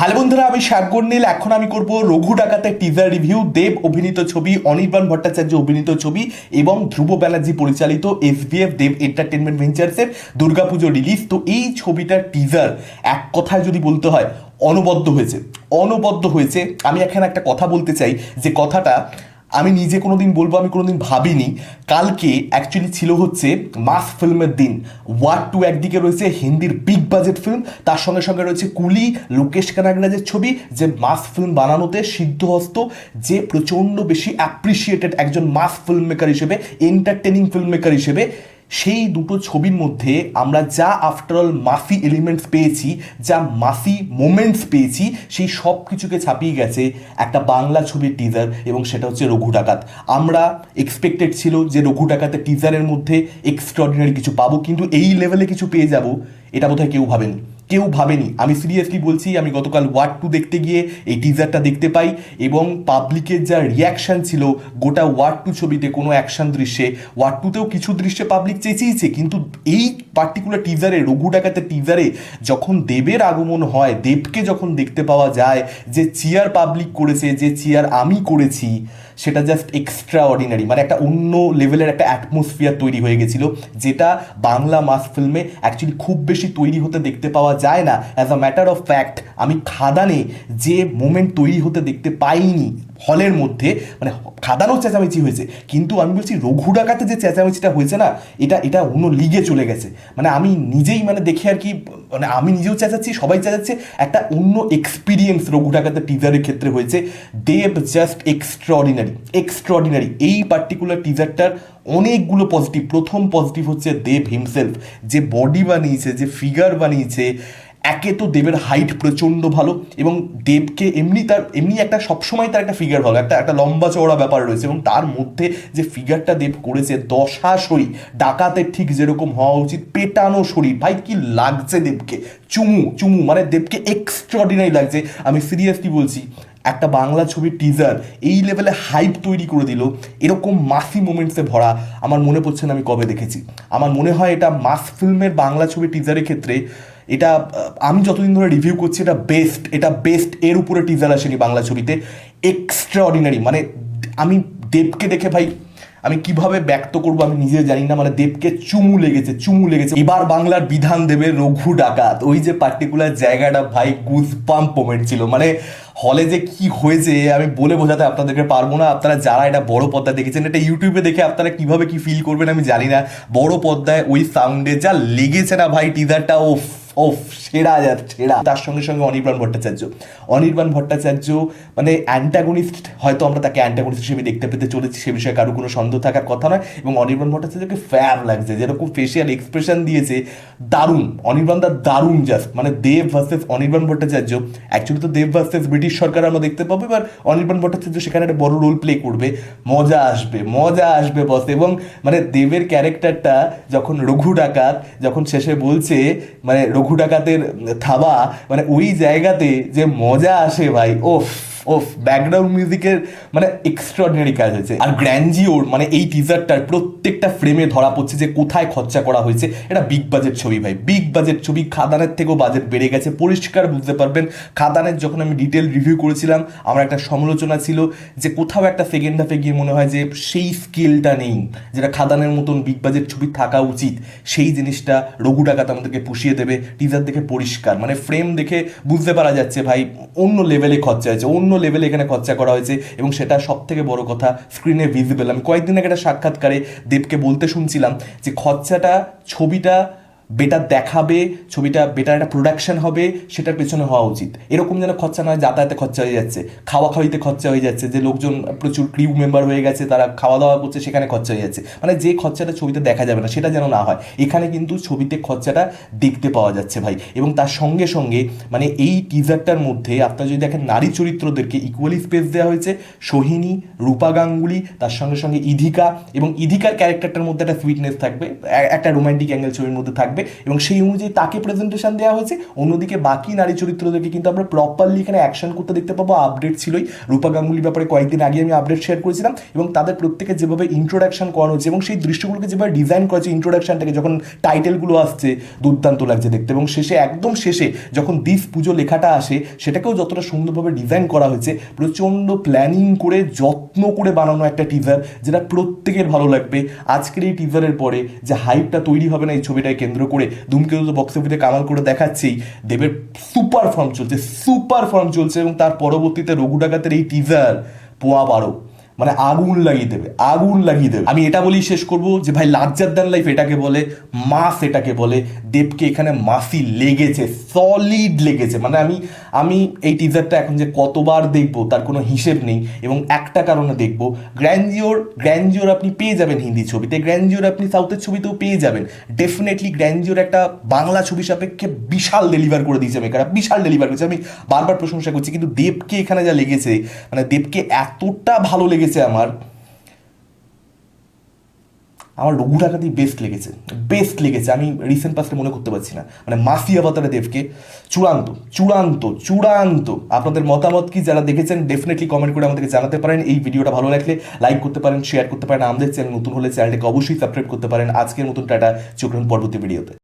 Hello বন্ধুরা, আমি সাগর নীল এখন আমি করব রঘু ডাকাতের টিজার রিভিউ দেব অভিনীত ছবি, অনির্বাণ ভট্টাচার্য অভিনীত ছবি এবং ধ্রুব ব্যানার্জি পরিচালিত এসবিএফ দেব এন্টারটেনমেন্ট ভেঞ্চার্সের দুর্গাপুজো রিলিজ তো এই ছবিটার টিজার এক কথায় যদি বলতে হয়, অনবদ্য হয়েছে। অনবদ্য হয়েছে। আমি এখানে একটা কথা বলতে চাই, যে কথাটা আমি নিজে কোনো দিন বলব, আমি কোনোদিন ভাবিনি। কালকে অ্যাকচুয়ালি ছিল হচ্ছে মাস ফিল্মের দিন। ওয়ার টু একদিকে রয়েছে হিন্দির বিগ বাজেট ফিল্ম তার সঙ্গে সঙ্গে রয়েছে কুলি, লোকেশ কানাগরাজের ছবি, যে মাস ফিল্ম বানানোতে সিদ্ধহস্ত, যে প্রচণ্ড বেশি অ্যাপ্রিসিয়েটেড একজন মাস ফিল্ম মেকার হিসেবে এন্টারটেনিং ফিল্ম মেকার হিসেবে সেই দুটো ছবির মধ্যে আমরা যা আফটারঅল মাসি এলিমেন্টস পেয়েছি, যা মাসি মোমেন্টস পেয়েছি, সেই সব কিছুকে ছাপিয়ে গেছে একটা বাংলা ছবির টিজার এবং সেটা হচ্ছে রঘু ডাকাত। আমরা এক্সপেক্টেড ছিল যে রঘু ডাকাতের টিজারের মধ্যে এক্সট্রাঅর্ডিনারি কিছু পাবো, কিন্তু এই লেভেলে কিছু পেয়ে যাব, এটা বোধহয় কেউ ভাবেনি। কেউ ভাবেনি। আমি সিরিয়াসলি বলছি, আমি গতকাল ওয়ার্ড টু দেখতে গিয়ে এই টিজারটা দেখতে পাই এবং পাবলিকের যা রিয়াকশন ছিল, গোটা ওয়ার্ড টু ছবিতে কোনো অ্যাকশন দৃশ্যে ওয়ার্ড টুতেও কিছু দৃশ্যে পাবলিক চেঁচিয়েছে, কিন্তু এই পার্টিকুলার টিজারে রঘু ডাকাতের টিজারে যখন দেবের আগমন হয়, দেবকে যখন দেখতে পাওয়া যায় যে চিয়ার পাবলিক করেছে, যে চিয়ার আমি করেছি সেটা জাস্ট এক্সট্রা অর্ডিনারি মানে একটা অন্য লেভেলের একটা অ্যাটমসফিয়ার তৈরি হয়ে গেছিল, যেটা বাংলা মাস ফিল্মে অ্যাকচুয়ালি খুব বেশি তৈরি হতে দেখতে পাওয়া যায় না। As a matter of fact আমি খাদানে যে মোমেন্ট তৈরি হতে দেখতে পাইনি হলের মধ্যে মানে খাদানও চেঁচামেচি হয়েছে, কিন্তু আমি বলছি রঘু ডাকাতে যে চেঁচামেচিটা হয়েছে না, এটা এটা অন্য লিগে চলে গেছে। মানে আমি নিজেই মানে দেখে আর কি মানে আমি নিজেও চেঁচাচ্ছি, সবাই চেঁচাচ্ছে। একটা অন্য এক্সপিরিয়েন্স রঘু ডাকাতের টিজারের ক্ষেত্রে হয়েছে। দেব জাস্ট এক্সট্রাঅর্ডিনারি এক্সট্রাঅর্ডিনারি এই পার্টিকুলার টিজারটার অনেকগুলো পজিটিভ প্রথম পজিটিভ হচ্ছে দেব হিমসেলফ যে বডি বানিয়েছে, যে ফিগার বানিয়েছে একে তো দেবের হাইট প্রচণ্ড ভালো এবং দেবকে এমনি তার, এমনি একটা সবসময় তার একটা ফিগার ভালো, একটা একটা লম্বা চওড়া ব্যাপার রয়েছে এবং তার মধ্যে যে ফিগারটা দেব করেছে দশা শরীর, ডাকাতের ঠিক যেরকম হওয়া উচিত, পেটানো শরীর, ভাই কি লাগছে দেবকে? চুমু চুমু মানে দেবকে এক্সট্রাঅর্ডিনারি লাগছে। আমি সিরিয়াসলি বলছি, একটা বাংলা ছবির টিজার এই লেভেলে হাইপ তৈরি করে দিল, এরকম মাসি মোমেন্টসে ভরা, আমার মনে পড়ছে না আমি কবে দেখেছি। আমার মনে হয় এটা মাস ফিল্মের বাংলা ছবির টিজারের ক্ষেত্রে এটা আমি যতদিন ধরে রিভিউ করছি, এটা বেস্ট এটা বেস্ট এর উপরে টিজার আসেনি বাংলা ছবিতে। এক্সট্রা অর্ডিনারি মানে আমি দেবকে দেখে ভাই, আমি কীভাবে ব্যক্ত করব আমি নিজে জানি না মানে দেবকে চুমু লেগেছে চুমু লেগেছে। এবার বাংলার বিধান দেবে রঘু ডাকাত। ওই যে পার্টিকুলার জায়গাটা ভাই গুজ পাম্প মোমেন্ট ছিল। মানে হলে যে কি হয়েছে, আমি বলে বোঝাতে আপনাদেরকে পারব না। আপনারা যারা এটা বড় পর্দায় দেখেছেন, এটা ইউটিউবে দেখে আপনারা কীভাবে কি ফিল করবেন আমি জানি না। বড় পর্দায় ওই সাউন্ডে যা লেগেছে না ভাই টিজারটা ওফ ওফ সেরা সেরা তার সঙ্গে সঙ্গে অনির্বাণ ভট্টাচার্য। অনির্বাণ ভট্টাচার্য মানে অ্যান্টাগনিস্ট হয়তো আমরা তাকে অ্যান্টাগনিস্ট হিসেবে দেখতে পেতে চলেছি, সে বিষয়ে কারও কোনো সন্দেহ থাকার কথা নয়। এবং অনির্বাণ ভট্টাচার্যকে ফ্যাব লাগছে, যেরকম ফেসিয়াল এক্সপ্রেশন দিয়েছে, দারুণ। অনির্বাণ দা দারুণ জাস্ট মানে দেব ভার্সেস অনির্বাণ ভট্টাচার্য। অ্যাকচুয়ালি তো দেব ভার্সেস ব্রিটিশ সরকার আমরা দেখতে পাবো, এবার অনির্বাণ ভট্টাচার্য সেখানে একটা বড় রোল প্লে করবে। মজা আসবে মজা আসবে বস এবং মানে দেবের ক্যারেক্টারটা যখন রঘু ডাকাত, যখন শেষে বলছে মানে রঘু ডাকাতের থাবা মানে ওই জায়গাতে যে মজা আসে ভাই ওফ। ওফ ব্যাকগ্রাউন্ড মিউজিকের মানে এক্সট্রাঅর্ডিনারি কাজ হয়েছে। আর গ্র্যান্ডিওর মানে এই টিজারটার প্রত্যেকটা ফ্রেমে ধরা পড়ছে যে কোথায় খরচা করা হয়েছে। এটা বিগ বাজেট ছবি ভাই। বিগ বাজেট ছবি। খাদানের থেকেও বাজেট বেড়ে গেছে। পরিষ্কার বুঝতে পারবেন, খাদানের যখন আমি ডিটেল রিভিউ করেছিলাম, আমার একটা সমালোচনা ছিল যে কোথাও একটা সেকেন্ড হাফে গিয়ে মনে হয় যে সেই স্কিলটা নেই, যেটা খাদানের মতন বিগ বাজেট ছবি থাকা উচিত। সেই জিনিসটা রঘু ডাকাত আমাদেরকে পুষিয়ে দেবে। টিজার দেখে পরিষ্কার। মানে ফ্রেম দেখে বুঝতে পারা যাচ্ছে ভাই, অন্য লেভেলে খরচা হয়েছে, অন্য লেভেলে এখানে খরচা করা হয়েছে এবং সেটা সব থেকে বড় কথা স্ক্রিনে ভিজিবল আমি কয়েকদিন আগে একটা সাক্ষাৎকারে দেবকে বলতে শুনছিলাম যে খরচাটা, ছবিটা বেটার দেখাবে, ছবিটা বেটার একটা প্রোডাকশন হবে, সেটার পেছনে হওয়া উচিত। এরকম যেন খরচা নয়, যাতায়াতে খরচা হয়ে যাচ্ছে। খাওয়া খাওয়াইতে খরচা হয়ে যাচ্ছে, যে লোকজন প্রচুর ক্রিউ মেম্বার হয়ে গেছে, তারা খাওয়া দাওয়া করছে, সেখানে খরচা হয়ে যাচ্ছে। মানে যে খরচাটা ছবিতে দেখা যাবে না, সেটা যেন না হয়। এখানে কিন্তু ছবিতে খরচাটা দেখতে পাওয়া যাচ্ছে ভাই। এবং তার সঙ্গে সঙ্গে মানে এই টিজারটার মধ্যে আপনারা যদি দেখেন, নারী চরিত্রদেরকে ইকুয়ালি স্পেস দেওয়া হয়েছে, সোহিনী, রূপা গাঙ্গুলি, তার সঙ্গে সঙ্গে ইধিকা, এবং ইধিকার ক্যারেক্টারটার মধ্যে একটা সুইটনেস থাকবে একটা রোমান্টিক অ্যাঙ্গেল ছবির মধ্যে থাকবে। থাকবে এবং সেই অনুযায়ী তাকে প্রেজেন্টেশন দেওয়া হয়েছে। অন্যদিকে বাকি নারী চরিত্রদেরকে কিন্তু আমরা প্রপারলি এখানে অ্যাকশন করতে দেখতে পাবো। আপডেট ছিলই। রূপা গাঙ্গুলির ব্যাপারে কয়েকদিন আগে আমি আপডেট শেয়ার করেছিলাম এবং তাদের প্রত্যেকে যেভাবে ইন্ট্রোডাকশন করানো হচ্ছে এবং সেই দৃশ্যগুলোকে যেভাবে ডিজাইন করা হচ্ছে ইন্ট্রোডাকশনটাকে যখন টাইটেলগুলো আসছে, দুর্দান্ত লাগছে দেখতে এবং শেষে, একদম শেষে যখন দিস পুজো লেখাটা আসে, সেটাকেও যতটা সুন্দরভাবে ডিজাইন করা হয়েছে, প্রচণ্ড প্ল্যানিং করে, যত্ন করে বানানো একটা টিজার যেটা প্রত্যেকের ভালো লাগবে। আজকের এই টিজারের পরে যে হাইপটা তৈরি হবে না এই ছবিটাকে কেন্দ্র করে ধূমকেতু তো বক্স অফিসে কামাল করে দেখাচ্ছেই দেবের সুপার ফর্ম চলছে সুপার ফর্ম চলছে এবং তার পরবর্তীতে রঘু ডাকাতের এই টিজার পোয়া বারো। মানে আগুন লাগিয়ে দেবে, আগুন লাগিয়ে দেবে। আমি এটা বলেই শেষ করব যে ভাই লাজ্জার দান লাইফ এটাকে বলে মাস এটাকে বলে, দেবকে এখানে মাসি লেগেছে সলিড লেগেছে। মানে আমি আমি এই টিজারটা এখন যে কতবার দেখব তার কোনো হিসেব নেই এবং একটা কারণে দেখব গ্র্যান্ডিওর গ্র্যান্ডিওর আপনি পেয়ে যাবেন হিন্দি ছবিতে গ্র্যান্ডিওর আপনি সাউথের ছবিতেও পেয়ে যাবেন। ডেফিনেটলি গ্র্যান্ডিওর একটা বাংলা ছবি সাপেক্ষে বিশাল ডেলিভার করে দিয়েছে মেকারা বিশাল ডেলিভার করেছে। আমি বারবার প্রশংসা করছি, কিন্তু দেবকে এখানে যা লেগেছে মানে দেবকে এতটা ভালো লেগেছে আমার আমার রঘু টাকাতেই বেস্ট লেগেছে বেস্ট লেগেছে। আমি রিসেন্ট পাস্টে মনে করতে পারছি না। মানে মাসি অবতারে দেবকে, চূড়ান্ত চূড়ান্ত চূড়ান্ত। আপনাদের মতামত কি? যারা দেখেছেন ডেফিনেটলি কমেন্ট করে আমাদেরকে জানাতে পারেন। এই ভিডিওটা ভালো লাগলে লাইক করতে পারেন শেয়ার করতে পারেন। আমাদের চ্যানেল নতুন হলে চ্যানেলটাকে অবশ্যই সাবস্ক্রাইব করতে পারেন। আজকের মতন টাটা, চোখ পরবর্তী ভিডিওতে।